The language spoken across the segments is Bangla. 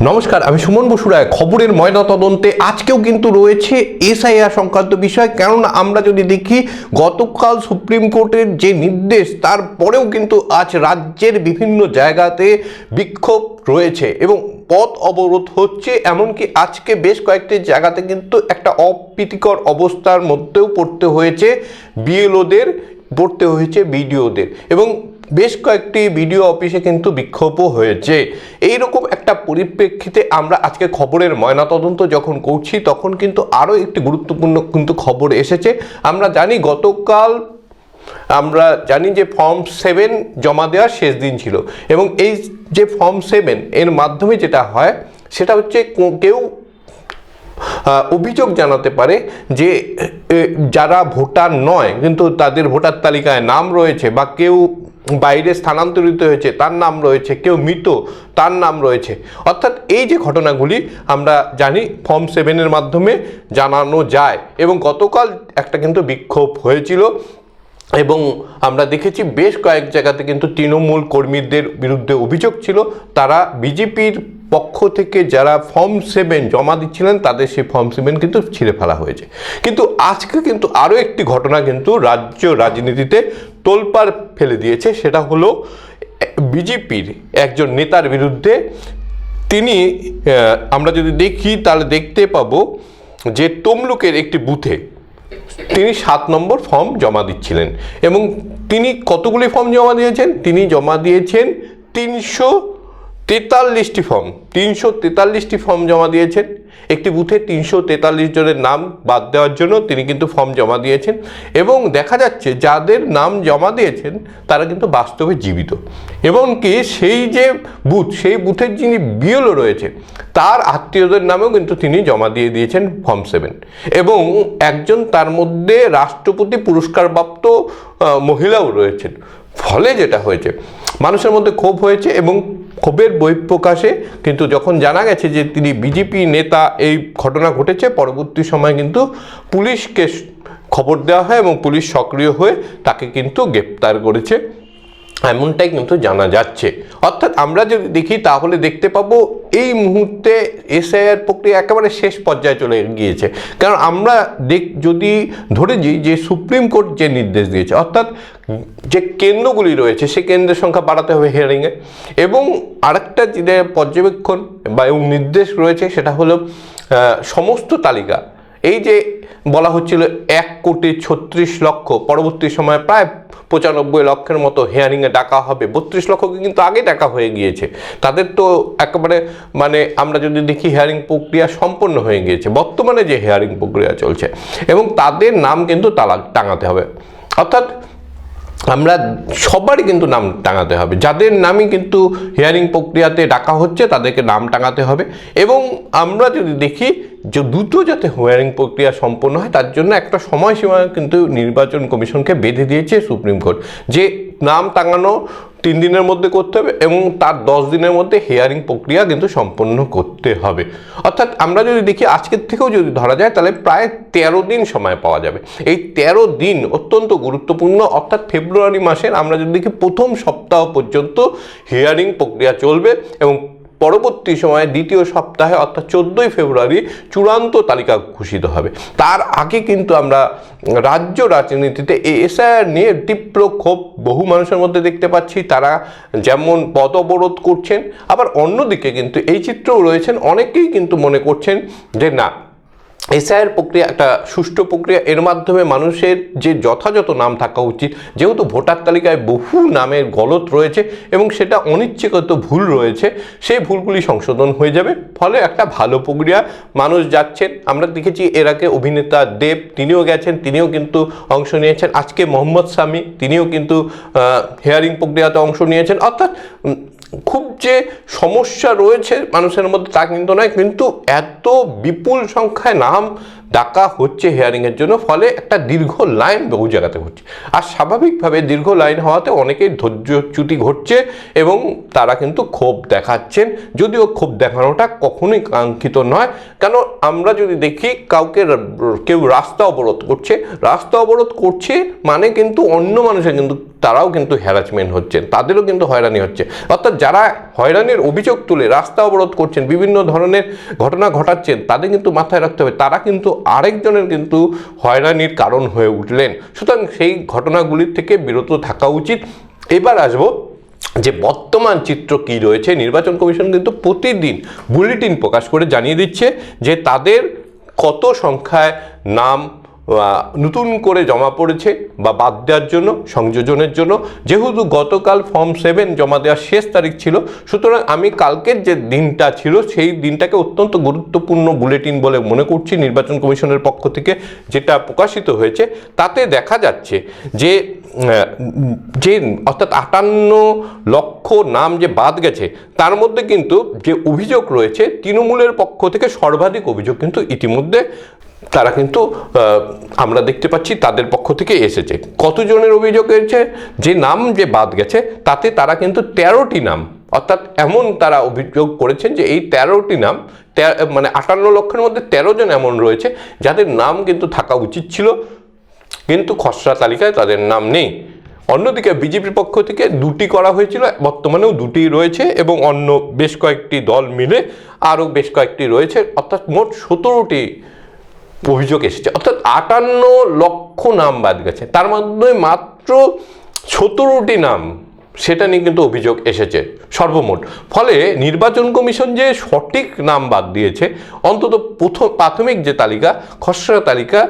নমস্কার, আমি সুমন বসু রায়। খবরের ময়না তদন্তে আজকেও কিন্তু রয়েছে এসআইআর সংক্রান্ত বিষয়। কেননা আমরা যদি দেখি, গতকাল সুপ্রিম কোর্টের যে নির্দেশ, তারপরেও কিন্তু আজ রাজ্যের বিভিন্ন জায়গাতে বিক্ষোভ রয়েছে এবং পথ অবরোধ হচ্ছে। এমনকি আজকে বেশ কয়েকটি জায়গাতে কিন্তু একটা অপ্রীতিকর অবস্থার মধ্যেও পড়তে হয়েছে। বিএলওদের, পড়তে হয়েছে বিডিওদের। এবং বেশ কয়েকটি বিডিও অফিসে কিন্তু বিক্ষোভও হয়েছে। এই রকম একটা পরিপ্রেক্ষিতে আমরা আজকে খবরের ময়নাতদন্ত যখন করছি, তখন কিন্তু আরও একটি গুরুত্বপূর্ণ কিন্তু খবর এসেছে। আমরা জানি গতকাল, আমরা জানি যে ফর্ম সেভেন জমা দেওয়ার শেষ দিন ছিল এবং এই যে ফর্ম সেভেন, এর মাধ্যমে যেটা হয়, সেটা হচ্ছে কেউ অভিযোগ জানাতে পারে যে যারা ভোটার নয়, কিন্তু তাদের ভোটার তালিকায় নাম রয়েছে বা কেউ বাইরে স্থানান্তরিত হয়েছে, তার নাম রয়েছে, কেউ মৃত, তার নাম রয়েছে। অর্থাৎ এই যে ঘটনাগুলি আমরা জানি ফর্ম সেভেনের মাধ্যমে জানানো যায়। এবং গতকাল একটা কিন্তু বিক্ষোভ হয়েছিল এবং আমরা দেখেছি বেশ কয়েক জায়গাতে কিন্তু তৃণমূল কর্মীদের বিরুদ্ধে অভিযোগ ছিল। তারা বিজেপির পক্ষ থেকে যারা ফর্ম সেভেন জমা দিচ্ছিলেন, তাদের সেই ফর্ম সেভেন কিন্তু ছিঁড়ে ফেলা হয়েছে। কিন্তু আজকে কিন্তু আরও একটি ঘটনা কিন্তু রাজ্য রাজনীতিতে তোলপাড় ফেলে দিয়েছে, সেটা হলো বিজেপির একজন নেতার বিরুদ্ধে তিনি আমরা যদি দেখি, তাহলে দেখতে পাবো যে তমলুকের একটি বুথে তিনি সাত নম্বর ফর্ম জমা দিচ্ছিলেন এবং তিনি কতগুলি ফর্ম জমা দিয়েছেন? তিনি জমা দিয়েছেন তিনশো তেতাল্লিশটি ফর্ম তিনশো তেতাল্লিশটি ফর্ম জমা দিয়েছেন। একটি বুথে তিনশো তেতাল্লিশ জনের নাম বাদ দেওয়ার জন্য তিনি কিন্তু ফর্ম জমা দিয়েছেন এবং দেখা যাচ্ছে যাদের নাম জমা দিয়েছেন তারা কিন্তু বাস্তবে জীবিত। এবং কি সেই যে বুথ, সেই বুথের যিনি বিএলও রয়েছে, তার আত্মীয়দের নামেও কিন্তু তিনি জমা দিয়ে দিয়েছেন ফর্ম সেভেন এবং একজন তার মধ্যে রাষ্ট্রপতি পুরস্কারপ্রাপ্ত মহিলাও রয়েছেন। ফলে যেটা হয়েছে, মানুষের মধ্যে ক্ষোভ হয়েছে এবং ক্ষোভের বহিঃপ্রকাশে কিন্তু যখন জানা গেছে যে তিনি বিজেপি নেতা, এই ঘটনা ঘটেছে, পরবর্তী সময় কিন্তু পুলিশকে খবর দেওয়া হয় এবং পুলিশ সক্রিয় হয়ে তাকে কিন্তু গ্রেপ্তার করেছে। এমনটাই কিন্তু জানা যাচ্ছে। অর্থাৎ আমরা যদি দেখি, তাহলে দেখতে পাবো এই মুহূর্তে এসআইআর প্রক্রিয়া একেবারে শেষ পর্যায়ে চলে গিয়েছে। কারণ আমরা দেখ, যদি ধরে নিই যে সুপ্রিম কোর্ট যে নির্দেশ দিয়েছে, অর্থাৎ যে কেন্দ্রগুলি রয়েছে সে কেন্দ্রের সংখ্যা বাড়াতে হবে হিয়ারিংয়ে এবং আরেকটা যে পর্যবেক্ষণ বা এবং নির্দেশ রয়েছে, সেটা হলো সমস্ত তালিকা এই যে বলা হচ্ছিল এক কোটি ছত্রিশ লক্ষ, পরবর্তী সময়ে প্রায় পঁচানব্বই লক্ষের মতো হেয়ারিংয়ে ডাকা হবে। বত্রিশ লক্ষকে কিন্তু আগে ডাকা হয়ে গিয়েছে। তাদের তো একেবারে মানে আমরা যদি দেখি হেয়ারিং প্রক্রিয়া সম্পন্ন হয়ে গিয়েছে। বর্তমানে যে হেয়ারিং প্রক্রিয়া চলছে এবং তাদের নাম কিন্তু তালা টাঙাতে হবে। অর্থাৎ আমরা সবারই কিন্তু নাম টাঙাতে হবে। যাদের নামই কিন্তু হিয়ারিং প্রক্রিয়াতে ডাকা হচ্ছে, তাদেরকে নাম টাঙাতে হবে। এবং আমরা যদি দেখি যে দ্রুত যাতে হিয়ারিং প্রক্রিয়া সম্পন্ন হয়, তার জন্য একটা সময়সীমা কিন্তু নির্বাচন কমিশনকে বেঁধে দিয়েছে সুপ্রিম কোর্ট। যে নাম টাঙানো তিন দিনের মধ্যে করতে হবে এবং তার দশ দিনের মধ্যে হেয়ারিং প্রক্রিয়া কিন্তু সম্পন্ন করতে হবে। অর্থাৎ আমরা যদি দেখি, আজকের থেকেও যদি ধরা যায়, তাহলে প্রায় তেরো দিন সময় পাওয়া যাবে। এই তেরো দিন অত্যন্ত গুরুত্বপূর্ণ, অর্থাৎ ফেব্রুয়ারি মাসের আমরা যদি দেখি, প্রথম সপ্তাহ পর্যন্ত হিয়ারিং প্রক্রিয়া চলবে এবং পরবর্তী সময়ে দ্বিতীয় সপ্তাহে, অর্থাৎ চোদ্দোই ফেব্রুয়ারি, চূড়ান্ত তালিকা ঘোষিত হবে। তার আগে কিন্তু আমরা রাজ্য রাজনীতিতে এই এসআইআর নিয়ে তীব্র ক্ষোভ বহু মানুষের মধ্যে দেখতে পাচ্ছি। তারা যেমন পদ অবরোধ করছেন, আবার অন্যদিকে কিন্তু এই চিত্রও রয়েছেন। অনেকেই কিন্তু মনে করছেন যে, না এসআইয়ের প্রক্রিয়া, একটা সুষ্ঠু প্রক্রিয়া, এর মাধ্যমে মানুষের যে যথাযথ নাম থাকা উচিত, যেহেতু ভোটার তালিকায় বহু নামের গলত রয়েছে এবং সেটা অনিচ্ছাকৃত ভুল রয়েছে, সেই ভুলগুলি সংশোধন হয়ে যাবে। ফলে একটা ভালো প্রক্রিয়া, মানুষ যাচ্ছেন। আমরা দেখেছি এর আগে অভিনেতা দেব, তিনিও গেছেন, তিনিও কিন্তু অংশ নিয়েছেন। আজকে মোহাম্মদ স্বামী তিনিও কিন্তু হেয়ারিং প্রক্রিয়াতে অংশ নিয়েছেন। অর্থাৎ খুব যে সমস্যা রয়েছে মানুষের মধ্যে তা কিন্তু নয় কিন্তু এত বিপুল সংখ্যায় নাম ডাকা হচ্ছে হিয়ারিংয়ের জন্য, ফলে একটা দীর্ঘ লাইন বহু জায়গাতে হচ্ছে। আর স্বাভাবিকভাবে দীর্ঘ লাইন হওয়াতে অনেকেই ধৈর্যচ্যুতি ঘটছে এবং তারা কিন্তু ক্ষোভ দেখাচ্ছেন। যদিও ক্ষোভ দেখানোটা কখনোই কাঙ্ক্ষিত নয়। কেন আমরা যদি দেখি, কাউকে কেউ রাস্তা অবরোধ করছে, রাস্তা অবরোধ করছে মানে কিন্তু অন্য মানুষের কিন্তু, তারাও কিন্তু হ্যারাসমেন্ট হচ্ছেন, তাদেরও কিন্তু হয়রানি হচ্ছে। অর্থাৎ যারা হয়রানির অভিযোগ তুলে রাস্তা অবরোধ করছেন, বিভিন্ন ধরনের ঘটনা ঘটাচ্ছেন, তাদের কিন্তু মাথায় রাখতে হবে, তারা কিন্তু আরেকজনের কিন্তু হয়রানির কারণ হয়ে উঠলেন। সুতরাং সেই ঘটনাগুলির থেকে বিরত থাকা উচিত। এবার আসব যে বর্তমান চিত্র কি রয়েছে। নির্বাচন কমিশন কিন্তু প্রতিদিন বুলেটিন প্রকাশ করে জানিয়ে দিচ্ছে যে তাদের কত সংখ্যায় নাম নতুন করে জমা পড়েছে বা বাদ দেওয়ার জন্য, সংযোজনের জন্য। যেহেতু গতকাল ফর্ম সেভেন জমা দেওয়ার শেষ তারিখ ছিল, সুতরাং আমি কালকের যে দিনটা ছিল, সেই দিনটাকে অত্যন্ত গুরুত্বপূর্ণ বুলেটিন বলে মনে করছি নির্বাচন কমিশনের পক্ষ থেকে, যেটা প্রকাশিত হয়েছে। তাতে দেখা যাচ্ছে যে যে অর্থাৎ আটান্ন লক্ষ নাম যে বাদ গেছে, তার মধ্যে কিন্তু যে অভিযোগ রয়েছে, তৃণমূলের পক্ষ থেকে সর্বাধিক অভিযোগ কিন্তু ইতিমধ্যে তারা কিন্তু আমরা দেখতে পাচ্ছি তাদের পক্ষ থেকে এসেছে। কতজনের অভিযোগ এসেছে? যে নাম যে বাদ গেছে, তাতে তারা কিন্তু তেরোটি নাম। অর্থাৎ এমন তারা অভিযোগ করেছেন যে এই তেরোটি নাম মানে আটান্ন লক্ষের মধ্যে তেরো জন এমন রয়েছে, যাদের নাম কিন্তু থাকা উচিত ছিল, কিন্তু খসড়া তালিকায় তাদের নাম নেই। অন্যদিকে বিজেপির পক্ষ থেকে দুটি করা হয়েছিল, বর্তমানেও দুটি রয়েছে এবং অন্য বেশ কয়েকটি দল মিলে আরও বেশ কয়েকটি রয়েছে, অর্থাৎ মোট সতেরোটি অভিযোগ এসেছে। অর্থাৎ আটান্ন লক্ষ নাম বাদ গেছে। তার মধ্যে মাত্র সতেরোটি নাম, সেটা নিয়ে কিন্তু অভিযোগ এসেছে সর্বমোট। ফলে নির্বাচন কমিশন যে সঠিক নাম বাদ দিয়েছে, অন্তত প্রথম, প্রাথমিক যে তালিকা, খসড়া তালিকা,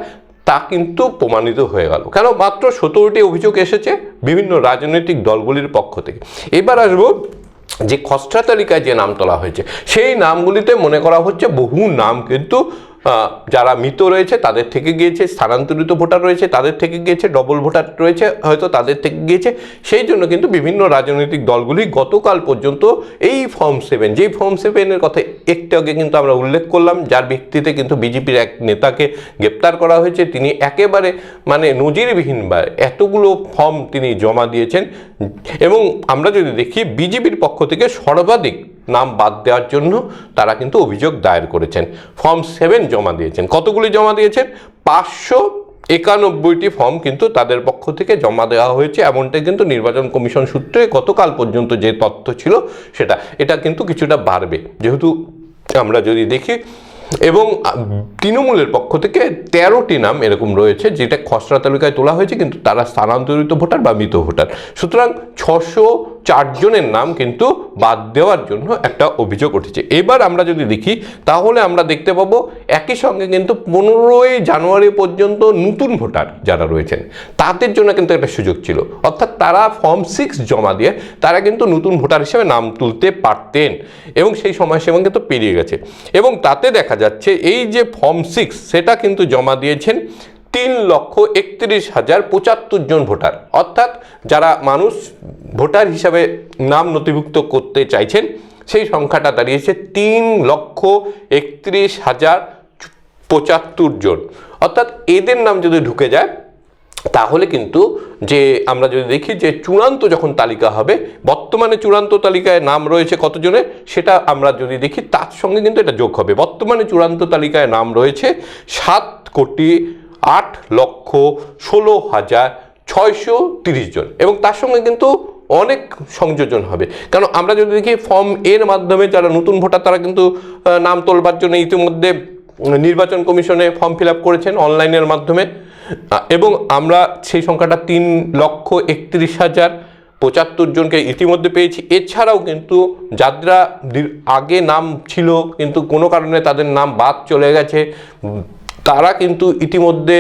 তা কিন্তু প্রমাণিত হয়ে গেল। কেন? মাত্র সতেরোটি অভিযোগ এসেছে বিভিন্ন রাজনৈতিক দলগুলির পক্ষ থেকে। এবার আসব যে খসড়া তালিকায় যে নাম তোলা হয়েছে, সেই নামগুলিতে মনে করা হচ্ছে বহু নাম কিন্তু যারা মৃত রয়েছে, তাদের থেকে গিয়েছে, স্থানান্তরিত ভোটার রয়েছে, তাদের থেকে গিয়েছে ডবল ভোটার রয়েছে, হয়তো তাদের থেকে গিয়েছে। সেই জন্য কিন্তু বিভিন্ন রাজনৈতিক দলগুলি গতকাল পর্যন্ত এই ফর্ম সেভেন যেই ফর্ম সেভেনের কথা একটু আগে কিন্তু আমরা উল্লেখ করলাম, যার ভিত্তিতে কিন্তু বিজেপির এক নেতাকে গ্রেপ্তার করা হয়েছে। তিনি একেবারে মানে নজিরবিহীনবার এতগুলো ফর্ম তিনি জমা দিয়েছেন। এবং আমরা যদি দেখি, বিজেপির পক্ষ থেকে সর্বাধিক নাম বাদ দেওয়ার জন্য তারা কিন্তু অভিযোগ দায়ের করেছেন। ফর্ম সেভেন জমা দিয়েছেন। কতগুলি জমা দিয়েছেন? পাঁচশো একানব্বইটি ফর্ম কিন্তু তাদের পক্ষ থেকে জমা দেওয়া হয়েছে। এমনটাই কিন্তু নির্বাচন কমিশন সূত্রে গতকাল পর্যন্ত যে তথ্য ছিল সেটা। এটা কিন্তু কিছুটা বাড়বে। যেহেতু আমরা যদি দেখি, এবং তৃণমূলের পক্ষ থেকে তেরোটি নাম এরকম রয়েছে, যেটা খসড়া তালিকায় তোলা হয়েছে, কিন্তু তারা স্থানান্তরিত ভোটার বা মৃত ভোটার। সুতরাং ছশো চারজনের নাম কিন্তু বাদ দেওয়ার জন্য একটা অভিযোগ উঠেছে। এবার আমরা যদি দেখি, তাহলে আমরা দেখতে পাবো একই সঙ্গে কিন্তু পনেরোই জানুয়ারি পর্যন্ত নতুন ভোটার যারা রয়েছেন, তাদের জন্য কিন্তু একটা সুযোগ ছিল। অর্থাৎ তারা ফর্ম সিক্স জমা দিয়ে তারা কিন্তু নতুন ভোটার হিসেবে নাম তুলতে পারতেন এবং সেই সময়সীমা কিন্তু পেরিয়ে গেছে। এবং তাতে দেখা যাচ্ছে, এই যে ফর্ম সিক্স, সেটা কিন্তু জমা দিয়েছেন তিন লক্ষ একত্রিশ হাজার পঁচাত্তর জন ভোটার। অর্থাৎ যারা মানুষ ভোটার হিসাবে নাম নথিভুক্ত করতে চাইছেন, সেই সংখ্যাটা দাঁড়িয়েছে তিন লক্ষ একত্রিশ হাজার পঁচাত্তর জন। অর্থাৎ এদের নাম যদি ঢুকে যায়, তাহলে কিন্তু যে আমরা যদি দেখি যে চূড়ান্ত যখন তালিকা হবে, বর্তমানে চূড়ান্ত তালিকায় নাম রয়েছে কতজনের সেটা আমরা যদি দেখি, তার সঙ্গে কিন্তু এটা যোগ হবে। বর্তমানে চূড়ান্ত তালিকায় নাম রয়েছে সাত কোটি আট লক্ষ ষোলো হাজার ছয়শো তিরিশ জন। এবং তার সঙ্গে কিন্তু অনেক সংযোজন হবে। কারণ আমরা যদি দেখি ফর্ম এর মাধ্যমে যারা নতুন ভোটার, তারা কিন্তু নাম তোলবার জন্য ইতিমধ্যে নির্বাচন কমিশনে ফর্ম ফিল আপ করেছেন অনলাইনের মাধ্যমে। এবং আমরা সেই সংখ্যাটা তিন লক্ষ একত্রিশ হাজার পঁচাত্তর জনকে ইতিমধ্যে পেয়েছি। এছাড়াও কিন্তু যারা আগে নাম ছিল, কিন্তু কোনো কারণে তাদের নাম বাদ চলে গেছে। তারা কিন্তু ইতিমধ্যে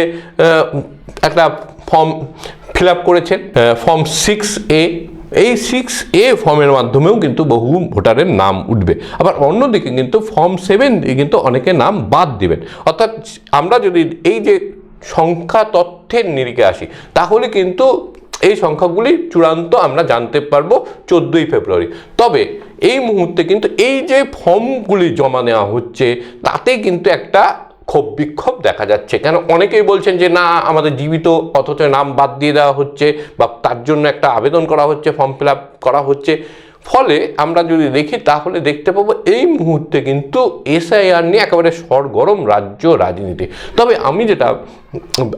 একটা ফর্ম ফিল আপ করেছেন ফর্ম সিক্স এ এই সিক্স এ ফর্মের মাধ্যমেও কিন্তু বহু ভোটারের নাম উঠবে। আবার অন্যদিকে কিন্তু ফর্ম সেভেন কিন্তু অনেকে নাম বাদ দিবেন। অর্থাৎ আমরা যদি এই যে সংখ্যা তথ্যের নিরিখে আসি, তাহলে কিন্তু এই সংখ্যাগুলি চূড়ান্ত আমরা জানতে পারব চোদ্দোই ফেব্রুয়ারি। তবে এই মুহূর্তে কিন্তু এই যে ফর্মগুলি জমা নেওয়া হচ্ছে, তাতে কিন্তু একটা ক্ষোভ বিক্ষোভ দেখা যাচ্ছে। কেন? অনেকেই বলছেন যে, না, আমাদের জীবিত, অথচ নাম বাদ দিয়ে দেওয়া হচ্ছে বা তার জন্য একটা আবেদন করা হচ্ছে, ফর্ম ফিল করা হচ্ছে। ফলে আমরা যদি দেখি, তাহলে দেখতে পাবো এই মুহূর্তে কিন্তু এসআইআর নিয়ে একেবারে সরগরম রাজ্য রাজনীতি। তবে আমি যেটা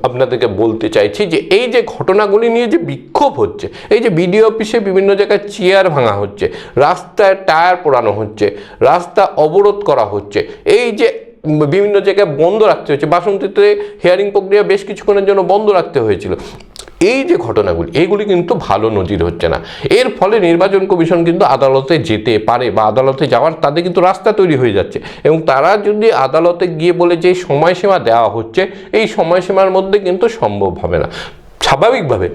আপনাদেরকে বলতে চাইছি যে, এই যে ঘটনাগুলি নিয়ে যে বিক্ষোভ হচ্ছে, এই যে বিডিও অফিসে বিভিন্ন জায়গায় চেয়ার ভাঙা হচ্ছে, রাস্তায় টায়ার পোড়ানো হচ্ছে, রাস্তা অবরোধ করা হচ্ছে, এই যে বিভিন্ন জায়গায় বন্ধ রাখতে হয়েছে, বাসন্তীতে হিয়ারিং প্রক্রিয়া বেশ কিছুক্ষণের জন্য বন্ধ রাখতে হয়েছিল। এই যে ঘটনাগুলি এইগুলি কিন্তু ভালো নজির হচ্ছে না। এর ফলে নির্বাচন কমিশন কিন্তু আদালতে যেতে পারে বা আদালতে যাওয়ার তাদের কিন্তু রাস্তা তৈরি হয়ে যাচ্ছে এবং তারা যদি আদালতে গিয়ে বলে যে সময়সীমা দেওয়া হচ্ছে, এই সময়সীমার মধ্যে কিন্তু সম্ভব হবে না। স্বাভাবিকভাবে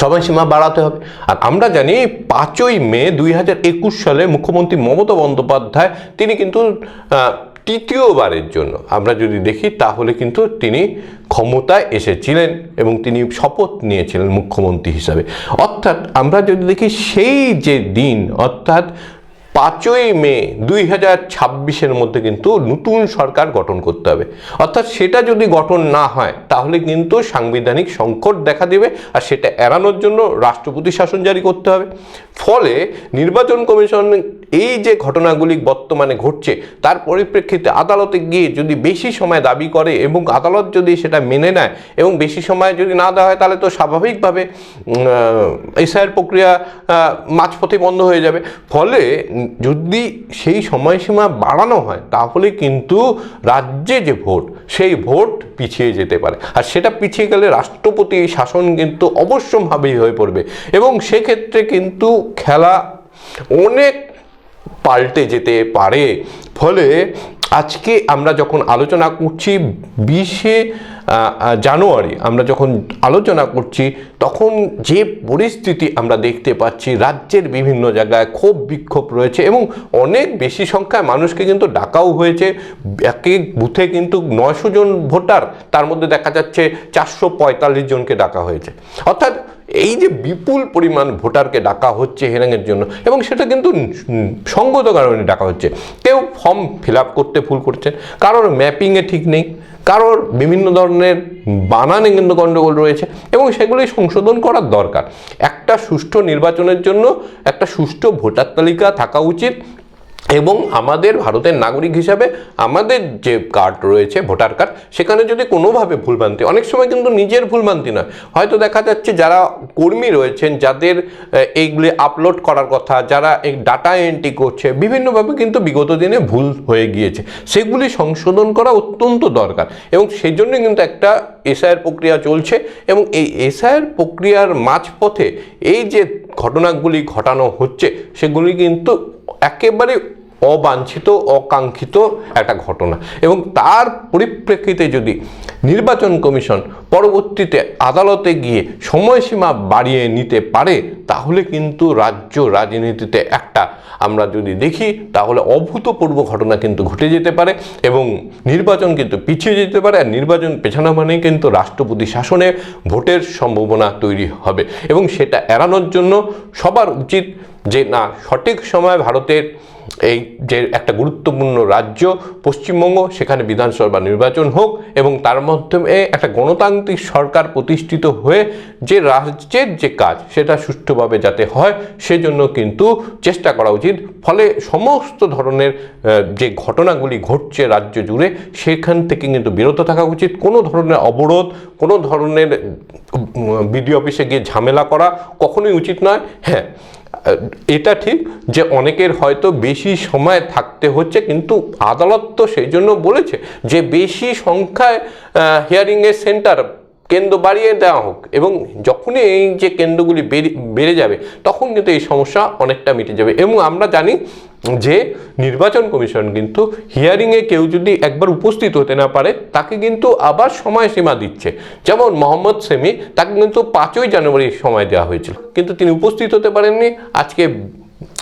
সময়সীমা বাড়াতে হবে। আর আমরা জানি পাঁচই মে দুই হাজার একুশ সালে মুখ্যমন্ত্রী মমতা বন্দ্যোপাধ্যায়, তিনি কিন্তু তৃতীয়বারের জন্য। আমরা যদি দেখি, তাহলে কিন্তু তিনি ক্ষমতায় এসেছিলেন এবং তিনি শপথ নিয়েছিলেন মুখ্যমন্ত্রী হিসাবে। অর্থাৎ আমরা যদি দেখি, সেই যে দিন, অর্থাৎ পাঁচই মে দুই হাজার ছাব্বিশের মধ্যে কিন্তু নতুন সরকার গঠন করতে হবে। অর্থাৎ সেটা যদি গঠন না হয়, তাহলে কিন্তু সাংবিধানিক সংকট দেখা দেবে আর সেটা এড়ানোর জন্য রাষ্ট্রপতি শাসন জারি করতে হবে। ফলে নির্বাচন কমিশন এই যে ঘটনাগুলি বর্তমানে ঘটছে, তার পরিপ্রেক্ষিতে আদালতে গিয়ে যদি বেশি সময় দাবি করে এবং আদালত যদি সেটা মেনে নেয় এবং বেশি সময় যদি না দেওয়া হয়, তাহলে তো স্বাভাবিকভাবে এসআইয়ের প্রক্রিয়া মাঝপথে বন্ধ হয়ে যাবে। ফলে যদি সেই সময়সীমা বাড়ানো হয়, তাহলে কিন্তু রাজ্যে যে ভোট, সেই ভোট পিছিয়ে যেতে পারে। আর সেটা পিছিয়ে গেলে রাষ্ট্রপতি শাসন কিন্তু অবশ্যভাবেই হয়ে পড়বে। এবং সেক্ষেত্রে কিন্তু খেলা অনেক পাল্টে যেতে পারে। ফলে আজকে আমরা যখন আলোচনা করছি, বিশে জানুয়ারি আমরা যখন আলোচনা করছি, তখন যে পরিস্থিতি আমরা দেখতে পাচ্ছি, রাজ্যের বিভিন্ন জায়গায় ক্ষোভ বিক্ষোভ রয়েছে এবং অনেক বেশি সংখ্যায় মানুষকে কিন্তু ডাকাও হয়েছে। এক এক বুথে কিন্তু নয়শো জন ভোটার, তার মধ্যে দেখা যাচ্ছে চারশো পঁয়তাল্লিশ জনকে ডাকা হয়েছে। অর্থাৎ এই যে বিপুল পরিমাণ ভোটারকে ডাকা হচ্ছে হেরাঙের জন্য এবং সেটা কিন্তু সঙ্গত কারণে ডাকা হচ্ছে। কেউ ফর্ম ফিল করতে ভুল করছেন কারোর ম্যাপিংয়ে ঠিক নেই। কারোর বিভিন্ন ধরনের বানানে কিন্তু গণ্ডগোল রয়েছে এবং সেগুলি সংশোধন করার দরকার। একটা সুষ্ঠু নির্বাচনের জন্য একটা সুষ্ঠু ভোটার তালিকা থাকা উচিত এবং আমাদের ভারতের নাগরিক হিসাবে আমাদের যে কার্ড রয়েছে ভোটার কার্ড সেখানে যদি কোনোভাবে ভুলভ্রান্তি, অনেক সময় কিন্তু নিজের ভুলভ্রান্তি নয়। হয়তো দেখা যাচ্ছে যারা কর্মী রয়েছেন, যাদের এইগুলি আপলোড করার কথা, যারা এই ডাটা এন্ট্রি করছে, বিভিন্নভাবে কিন্তু বিগত দিনে ভুল হয়ে গিয়েছে। সেগুলি সংশোধন করা অত্যন্ত দরকার এবং সেই জন্য কিন্তু একটা এসআইয়ের প্রক্রিয়া চলছে এবং এই এসআইয়ের প্রক্রিয়ার মাঝপথে এই যে ঘটনাগুলি ঘটানো হচ্ছে, সেগুলি কিন্তু একেবারে অবাঞ্ছিত, অকাঙ্ক্ষিত একটা ঘটনা। এবং তার পরিপ্রেক্ষিতে যদি নির্বাচন কমিশন পরবর্তীতে আদালতে গিয়ে সময়সীমা বাড়িয়ে নিতে পারে, তাহলে কিন্তু রাজ্য রাজনীতিতে একটা আমরা যদি দেখি, তাহলে অভূতপূর্ব ঘটনা কিন্তু ঘটে যেতে পারে এবং নির্বাচন কিন্তু পিছিয়ে যেতে পারে। আর নির্বাচন পেছানো মানেই কিন্তু রাষ্ট্রপতি শাসনে ভোটের সম্ভাবনা তৈরি হবে। এবং সেটা এড়ানোর জন্য সবার উচিত যে না, সঠিক সময় ভারতের এই যে একটা গুরুত্বপূর্ণ রাজ্য, পশ্চিমবঙ্গ, সেখানে বিধানসভা নির্বাচন হোক এবং তার মাধ্যমে একটা গণতান্ত্রিক সরকার প্রতিষ্ঠিত হয়ে যে রাজ্যের যে কাজ, সেটা সুষ্ঠুভাবে যাতে হয়, সেজন্য কিন্তু চেষ্টা করা উচিত। ফলে সমস্ত ধরনের যে ঘটনাগুলি ঘটছে রাজ্য জুড়ে, সেখান থেকে কিন্তু বিরত থাকা উচিত। কোনো ধরনের অবরোধ, কোনো ধরনের বিডিও অফিসে গিয়ে ঝামেলা করা কখনোই উচিত নয়। হ্যাঁ এটা ঠিক যে অনেকের হয়তো বেশি সময় থাকতে হচ্ছে, কিন্তু আদালত তো সেই জন্য বলেছে যে বেশি সংখ্যায় হিয়ারিংয়ের সেন্টার কেন্দ্র বাড়িয়ে দেওয়া হোক এবং যখনই এই যে কেন্দ্রগুলি বেড়ে যাবে, তখন কিন্তু এই সমস্যা অনেকটা মিটে যাবে। এবং আমরা জানি যে নির্বাচন কমিশন কিন্তু হিয়ারিংয়ে কেউ যদি একবার উপস্থিত হতে না পারে, তাকে কিন্তু আবার সময়সীমা দিচ্ছে। যেমন মোহাম্মদ সেমি, তাকে কিন্তু পাঁচই জানুয়ারি সময় দেওয়া হয়েছিল। কিন্তু তিনি উপস্থিত হতে পারেননি। আজকে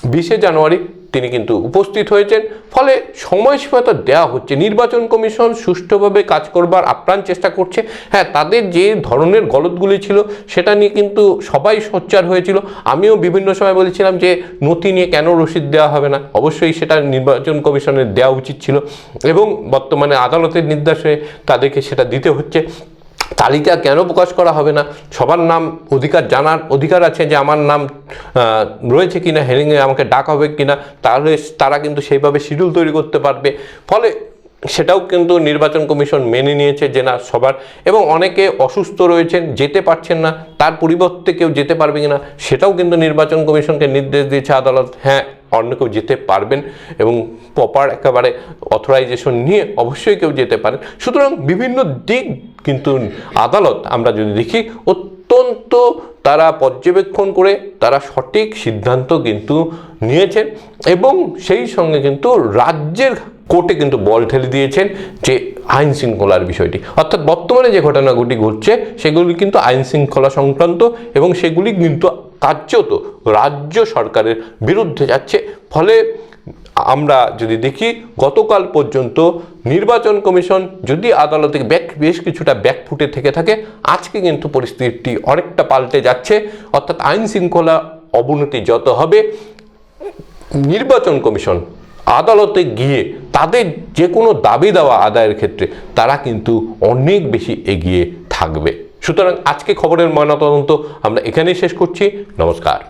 বিশে জানুয়ারি তিনি কিন্তু উপস্থিত হয়েছেন। ফলে সময়সীমাটা দেওয়া হচ্ছে। নির্বাচন কমিশন সুষ্ঠুভাবে কাজ করবার আপ্রাণ চেষ্টা করছে। হ্যাঁ তাদের যে ধরনের গলতগুলি ছিল, সেটা নিয়ে কিন্তু সবাই সোচ্চার হয়েছিল। আমিও বিভিন্ন সময় বলেছিলাম যে, নথি নিয়ে কেন রসিদ দেওয়া হবে না? অবশ্যই সেটা নির্বাচন কমিশনের দেওয়া উচিত ছিল। এবং বর্তমানে আদালতের নির্দেশে তাদেরকে সেটা দিতে হচ্ছে। তালিকা কেন প্রকাশ করা হবে না? সবার নাম অধিকার জানার অধিকার আছে যে আমার নাম রয়েছে কিনা হেরিংয়ে আমাকে ডাক হবে কিনা, তাহলে তারা কিন্তু সেইভাবে শিডিউল তৈরি করতে পারবে। ফলে সেটাও কিন্তু নির্বাচন কমিশন মেনে নিয়েছে যে না সবার এবং অনেকে অসুস্থ রয়েছেন, যেতে পারছেন না, তার পরিবর্তে কেউ যেতে পারবে কিনা, সেটাও কিন্তু নির্বাচন কমিশনকে নির্দেশ দিয়েছে আদালত। হ্যাঁ অন্য কেউ যেতে পারবেন এবং প্রপার একেবারে অথরাইজেশন নিয়ে অবশ্যই কেউ যেতে পারেন সুতরাং বিভিন্ন দিক কিন্তু আদালত আমরা যদি দেখি, অত্যন্ত তারা পর্যবেক্ষণ করে তারা সঠিক সিদ্ধান্ত কিন্তু নিয়েছেন এবং সেই সঙ্গে কিন্তু রাজ্যের কোর্টে কিন্তু বল ঠেলে দিয়েছেন যে আইন শৃঙ্খলার বিষয়টি। অর্থাৎ বর্তমানে যে ঘটনাগুলি ঘটছে, সেগুলি কিন্তু আইন শৃঙ্খলা সংক্রান্ত এবং সেগুলি কিন্তু কার্যত রাজ্য সরকারের বিরুদ্ধে যাচ্ছে। ফলে আমরা যদি দেখি, গতকাল পর্যন্ত নির্বাচন কমিশন যদি আদালতে ব্যাক, বেশ কিছুটা ব্যাকফুটে থেকে থাকে, আজকে কিন্তু পরিস্থিতিটি অনেকটা পাল্টে যাচ্ছে। অর্থাৎ আইন শৃঙ্খলা অবনতি যত হবে, নির্বাচন কমিশন আদালতে গিয়ে তাদের যে কোনো দাবি দেওয়া আদায়ের ক্ষেত্রে তারা কিন্তু অনেক বেশি এগিয়ে থাকবে। সুতরাং আজকে খবরের ময়নাতদন্ত আমরা এখানেই শেষ করছি। নমস্কার।